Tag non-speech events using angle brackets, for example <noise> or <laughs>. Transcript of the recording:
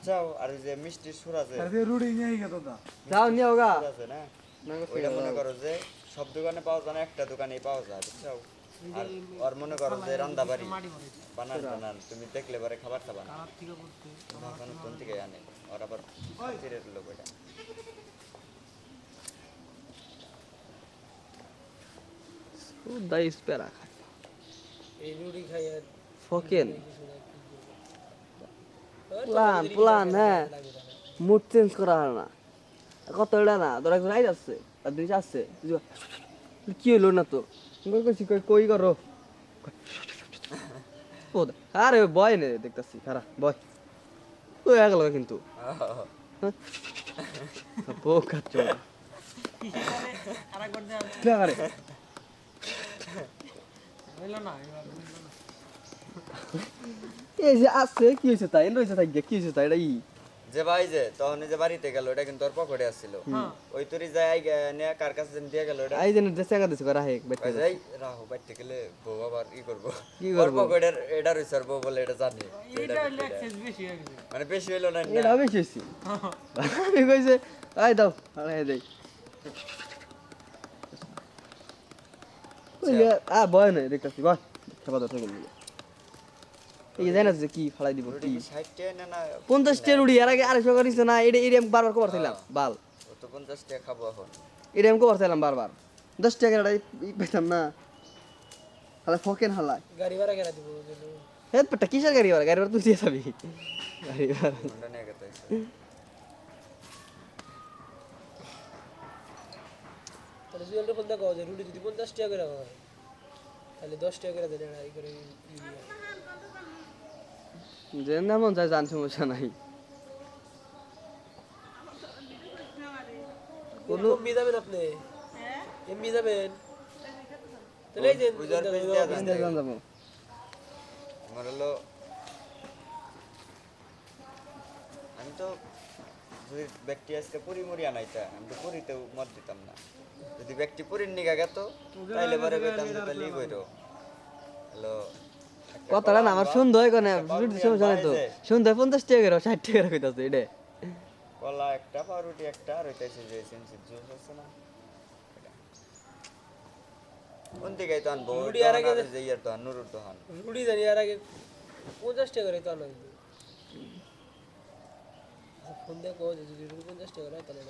বুঝছাও আর ওই যে মিষ্টির সুর আছে। আরে রুড়ি নিয়ে গেত যাও নিয়ে গা সুর আছে না? ওইটা মনে করো যে সব দোকানে পাওয়া যায় না একটা দোকানেই পাওয়া যায় বুঝছাও আর আর মনে করো যে রান্না বাড়ি বানান বানান তুমি দেখলে পরে খাবার খাবা না। তখন কোন থেকে আনে? আর আবার ফিরের লোক ওইটা দাই স্পেরা এই রুটি খাই আর ফকেন। প্লান প্লান হ্যাঁ মুড চেঞ্জ করা হয় না। কত এটা না। তোর একজন আইড আসছে আর দুই আসছে কি হইল না তো? কই কইছি, কই করো? আরে বয় নে, দেখতাছি খারা বয় তুই কিন্তু। না এবার হইল না। এই যে আসছে কি হয়েছে তাই? রয়েছে তাই কি হয়েছে তাই? এটা ই যে ভাই যে তখন ওই যে বাড়িতে গেল ওটা কিন্তু ওর পকেটে আসছিল। ওই তোরই যাই নিয়ে কার কাছে যেন দিয়ে গেল ওটা। আই যেন ড্রেস একা দিছে করা হে বাইতে যাই রাহু বাইতে গেলে বউ আবার ই করব। কি ওর করব? পকেটের এটা রয়েছে আর বউ বলে এটা জানি। এইটা হইল বেশি হয়ে গেছে। মানে বেশি হইল না। এটা বেশি হয়েছে। <laughs> আমি কইছে আই দাও আড়াই দেই ওই যে, আ বয় না দেখতাছি বয়। খাবার দাও থেকে এই জানা কি ফালাই দিব রুটি কি? টাকা না না পঞ্চাশ টের উড়ি এর আগে আড়াইশো করিস না এটা এটা বারবার কবার ছিলাম বাল। তো পঞ্চাশ টাকা খাব এখন। এটা আমি কবার ছিলাম বারবার। দশ টাকা এটা পেতাম না। হালা ফকেন হালায় গাড়ি ভাড়া কেনা দিব বলো। হে পেটা কিসের গাড়ি ভাড়া? গাড়ি ভাড়া তুই দিয়ে যাবি? গাড়ি ভাড়া। তাহলে জুয়েলটা ফোন দেখো যে রুটি যদি পঞ্চাশ টাকা করে হয় তাহলে দশ টাকা করে দেন করে দিয়ে। যে না মন চায় জান সমস্যা নাই এমবি যাবেন আপনি? এমবি যাবেন তাহলে এই যে যাব আমার হলো আমি তো যদি ব্যক্তি আজকে পুরি মুড়ি আনাইতা আমি তো পুরিতেও মত দিতাম না। যদি ব্যক্তি পুরীর নিগা গেত তাইলে পরে যে তাহলে কইরো হ্যালো কথাটা না আমার সুন্দর হয় কোনে সমস্যা নাই তো। সুন্দর পঞ্চাশ টাকা করে ষাট টাকা করে কইতাছে এটা কলা একটা পাউরুটি একটা আর হইতাছে যে সেন্সির জুস আছে না। কোন থেকে তো আনব? রুটি আর আগে- যে ইয়ার তো আন নুরুর তো আন রুটি জানি আর আগে পঞ্চাশ টাকা করে তো আনা ফোন দেখো যে যদি রুটি পঞ্চাশ টাকা হয় তাহলে